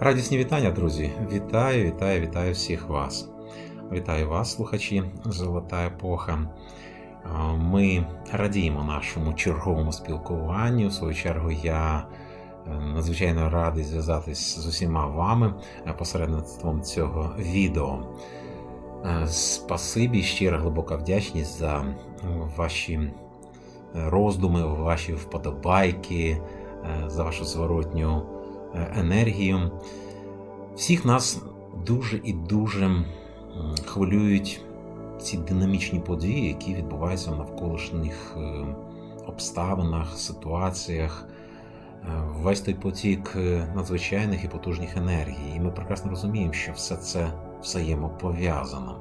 Радісні вітання, друзі! Вітаю, вітаю, вітаю всіх вас. Вітаю вас, слухачі Золота епоха. Ми радіємо нашому черговому спілкуванню. В свою чергу я е, надзвичайно радий зв'язатись з усіма вами е, посередництвом цього відео. Е, Спасибі, щира глибока вдячність за ваші роздуми, ваші вподобайки, е, за вашу зворотню е, енергію. Всіх нас дуже і дуже хвилюють ці динамічні події, які відбуваються в навколишніх е, обставинах, ситуаціях. Е, Весь той потік е, надзвичайних і потужних енергій. І ми прекрасно розуміємо, що все це взаємопов'язано.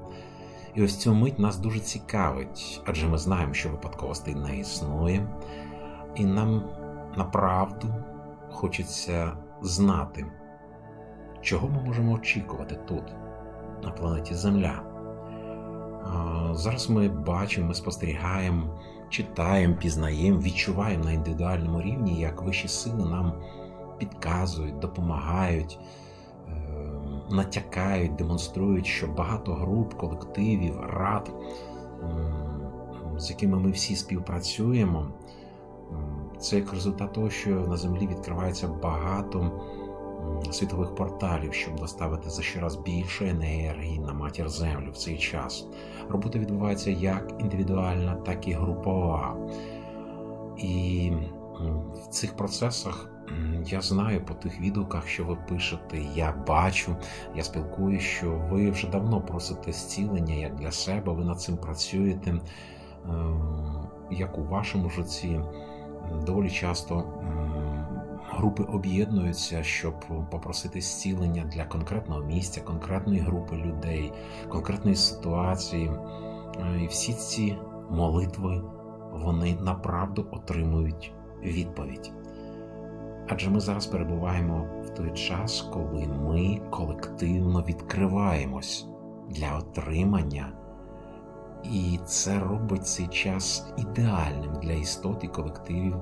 І ось цю мить нас дуже цікавить, адже ми знаємо, що випадковостей не існує, і нам направду хочеться знати, чого ми можемо очікувати тут, на планеті Земля. Зараз ми бачимо, ми спостерігаємо, читаємо, пізнаємо, відчуваємо на індивідуальному рівні, як вищі сили нам підказують, допомагають, е, натякають, демонструють, що багато груп, колективів, рад, з якими ми всі співпрацюємо, це як результат того, що на землі відкривається багато світових порталів, щоб доставити за щораз більше енергії на матір землю в цей час. Робота відбувається як індивідуальна, так і групова. І в цих процесах я знаю по тих відгуках, що ви пишете, я бачу, я спілкуюся, що ви вже давно просите зцілення як для себе, ви над цим працюєте. Ем, Як у вашому житті, доволі часто групи об'єднуються, щоб попросити зцілення для конкретного місця, конкретної групи людей, конкретної ситуації. Е, І всі ці молитви вони направду отримують відповідь. Адже ми зараз перебуваємо в той час, коли ми колективно відкриваємось для отримання, і це робить цей час ідеальним для істот і колективів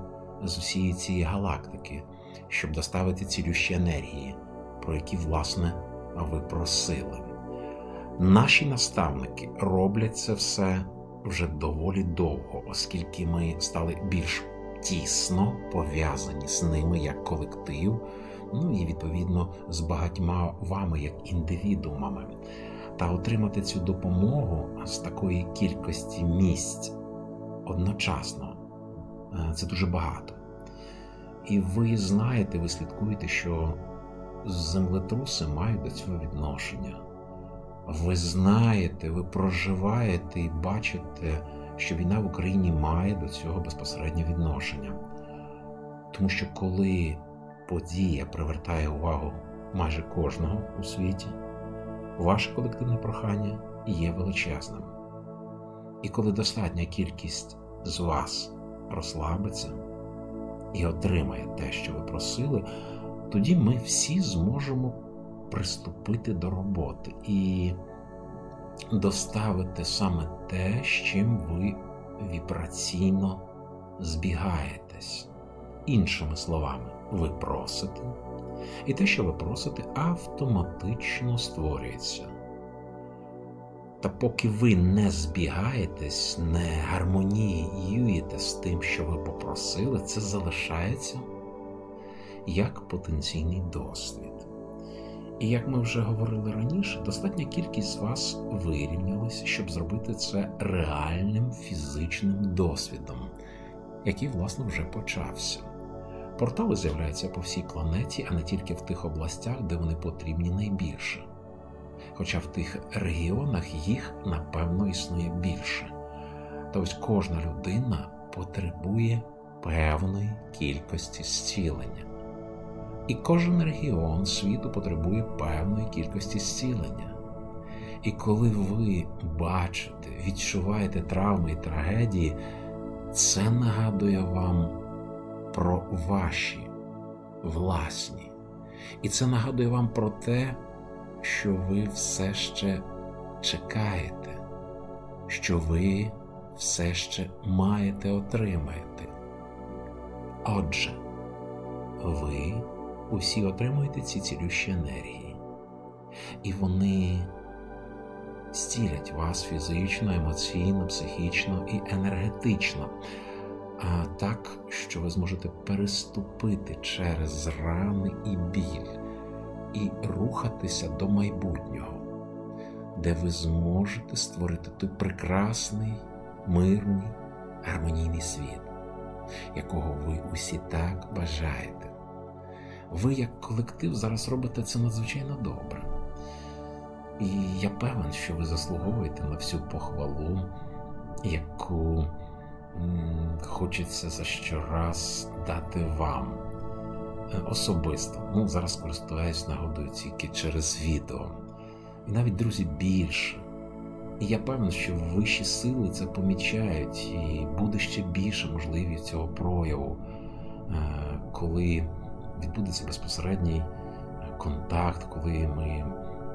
з усієї цієї галактики, щоб доставити цілющі енергії, про які, власне, ви просили. Наші наставники роблять це все вже доволі довго, оскільки ми стали більш тісно пов'язані з ними як колектив, ну і відповідно з багатьма вами як індивідуумами. Та отримати цю допомогу з такої кількості місць одночасно е, це дуже багато. І ви знаєте, ви слідкуєте, що землетруси мають до цього відношення. Ви знаєте, ви проживаєте і бачите, що війна в Україні має до цього безпосереднє відношення. Тому що коли подія привертає увагу майже кожного у світі, ваше колективне прохання є величезним. І коли достатня кількість з вас розслабиться і отримає те, що ви просили, тоді ми всі зможемо приступити до роботи і доставити саме те, з чим ви вібраційно збігаєтесь. Іншими словами, ви просите, і те, що ви просите, автоматично створюється. Та поки ви не збігаєтесь, не гармоніюєте з тим, що ви попросили, це залишається як потенційний досвід. І як ми вже говорили раніше, достатня кількість з вас вирівнялась, щоб зробити це реальним фізичним досвідом, який, власне, вже почався. Портали з'являються по всій планеті, а не тільки в тих областях, де вони потрібні найбільше. Хоча в тих регіонах їх, напевно, існує більше. Та ось кожна людина потребує певної кількості зцілення. І кожен регіон світу потребує певної кількості зцілення. І коли ви бачите, відчуваєте травми і трагедії, це нагадує вам про ваші власні. І це нагадує вам про те, що ви все ще чекаєте, що ви все ще маєте отримати. Отже, ви усі отримуєте ці цілющі енергії. І вони стілять вас фізично, емоційно, психічно і енергетично, а так, що ви зможете переступити через рани і біль і рухатися до майбутнього, де ви зможете створити той прекрасний, мирний, гармонійний світ, якого ви усі так бажаєте. Ви, як колектив, зараз робите це надзвичайно добре. І я певен, що ви заслуговуєте на всю похвалу, яку хочеться за щораз дати вам е, особисто. Ну, зараз користуюсь нагодою тільки через відео. І навіть друзі більше. І я певен, що вищі сили це помічають, і буде ще більше можливість цього прояву, е, коли відбудеться безпосередній е, контакт, коли ми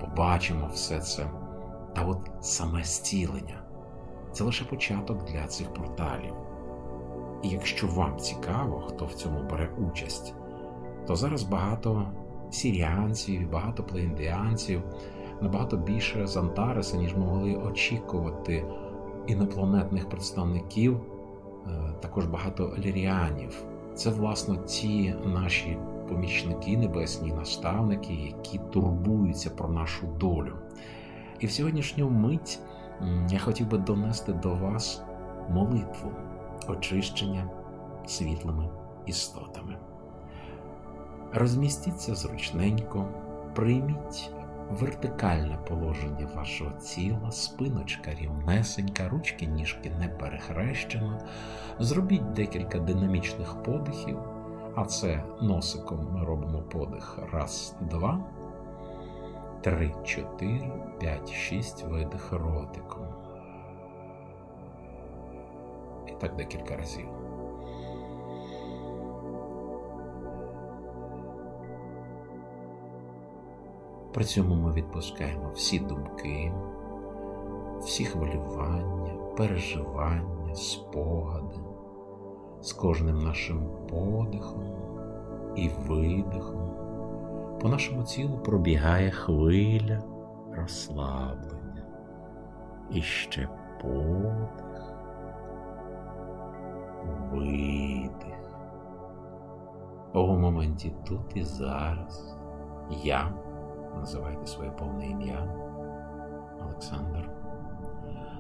побачимо все це. Та от саме зцілення це лише початок для цих порталів. І якщо вам цікаво, хто в цьому бере участь, то зараз багато сіріанців, багато плеіндіанців, набагато більше з Антареса, ніж могли очікувати інопланетних представників, е, також багато ліріанів. Це, власно, ті наші помічники, небесні наставники, які турбуються про нашу долю. І в сьогоднішню мить я хотів би донести до вас молитву очищення світлими істотами. Розмістіться зручненько, прийміть вертикальне положення вашого тіла, спиночка рівнесенька, ручки, ніжки не перехрещено. Зробіть декілька динамічних подихів, а це носиком ми робимо подих. Раз, два, три, чотири, п'ять, шість, видих ротиком. І так декілька разів. При цьому ми відпускаємо всі думки, всі хвилювання, переживання, спогади з кожним нашим подихом і видихом. По нашому тілу пробігає хвиля розслаблення. І ще подих, видих. У моменті тут і зараз я називайте своє повне ім'я Олександр.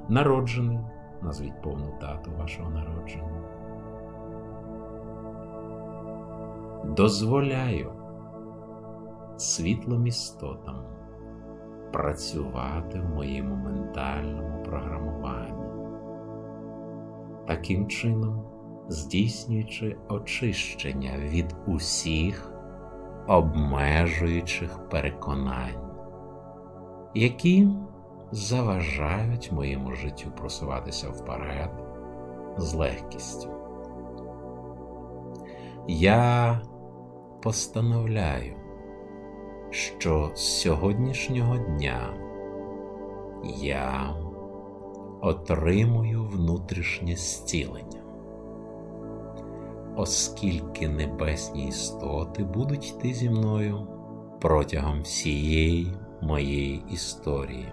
Народжений, назвіть повну дату вашого народження. Дозволяю світлим істотам працювати в моєму ментальному програмуванні, таким чином здійснюючи очищення від усіх обмежуючих переконань, які заважають моєму життю просуватися вперед з легкістю. Я постановляю, що з сьогоднішнього дня я отримую внутрішнє зцілення оскільки небесні істоти будуть йти зі мною протягом всієї моєї історії,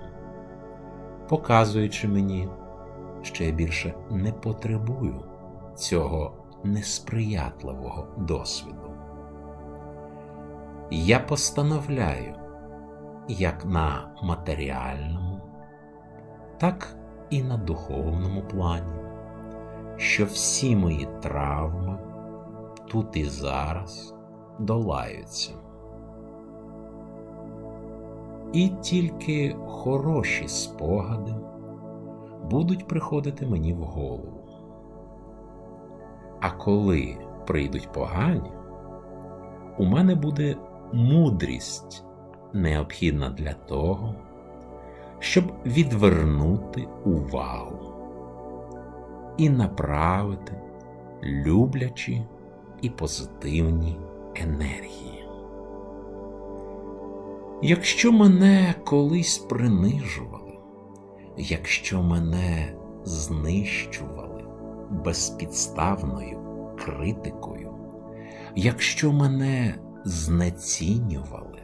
показуючи мені, що я більше не потребую цього несприятливого досвіду. Я постановляю як на матеріальному, так і на духовному плані, що всі мої травми тут і зараз долаються. І тільки хороші спогади будуть приходити мені в голову. А коли прийдуть погані, у мене буде мудрість, необхідна для того, щоб відвернути увагу і направити люблячі і позитивні енергії. Якщо мене колись принижували, якщо мене знищували безпідставною критикою, якщо мене знецінювали,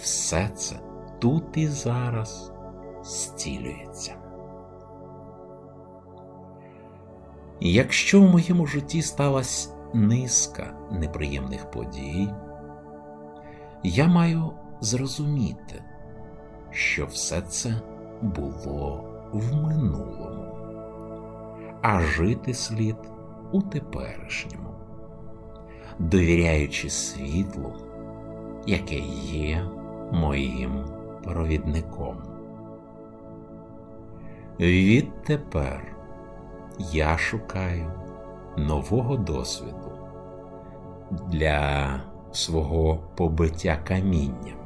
все це тут і зараз зцілюється. Якщо в моєму житті сталася низка неприємних подій, я маю зрозуміти, що все це було в минулому, а жити слід у теперішньому, довіряючи світлу, яке є моїм провідником. Відтепер я шукаю нового досвіду для свого побиття камінням,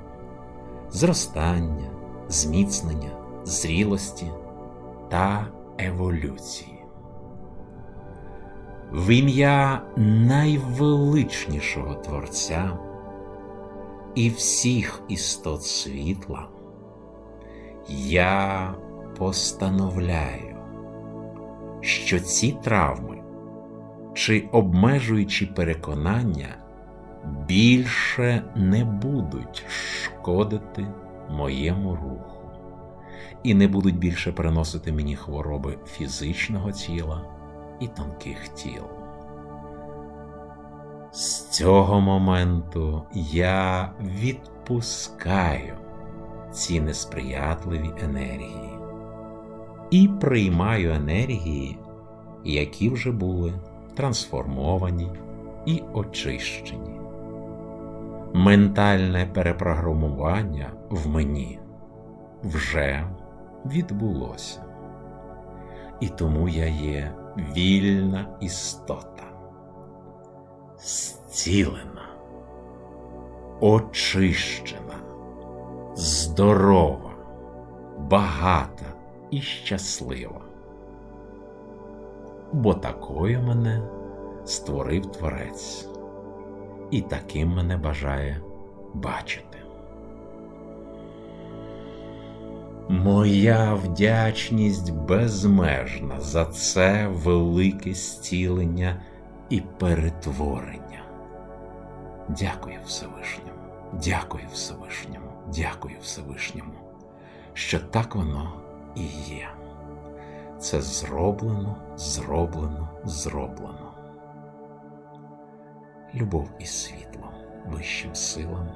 зростання, зміцнення, зрілості та еволюції. В ім'я найвеличнішого Творця і всіх істот світла я постановляю, що ці травми чи обмежуючі переконання більше не будуть шкодити моєму руху і не будуть більше переносити мені хвороби фізичного тіла і тонких тіл. З цього моменту я відпускаю ці несприятливі енергії і приймаю енергії, які вже були трансформовані і очищені. Ментальне перепрограмування в мені вже відбулося, і тому я є вільна істота, зцілена, очищена, здорова, багата і щаслива. Бо такою мене створив Творець, і таким мене бажає бачити. Моя вдячність безмежна за це велике зцілення і перетворення. Дякую Всевишньому, дякую Всевишньому, дякую Всевишньому, що так воно і є. Це зроблено, зроблено, зроблено. Любов і світло вищим силам,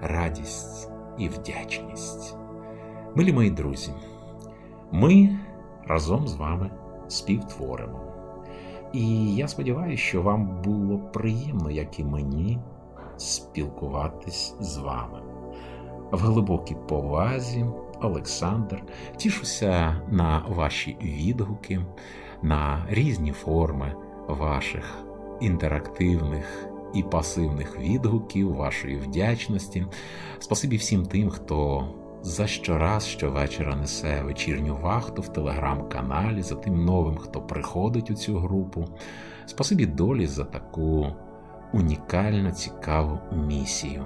радість і вдячність. Милі мої друзі, ми разом з вами співтворимо. І я сподіваюся, що вам було приємно, як і мені, спілкуватись з вами. В глибокій повазі, Олександр, тішуся на ваші відгуки, на різні форми ваших інтерактивних і пасивних відгуків, вашої вдячності. Спасибі всім тим, хто за щораз щовечора несе вечірню вахту в телеграм-каналі, за тим новим, хто приходить у цю групу. Спасибі долі за таку унікально цікаву місію.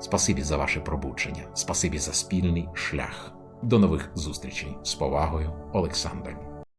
Спасибі за ваше пробудження, спасибі за спільний шлях. До нових зустрічей з повагою, Олександр.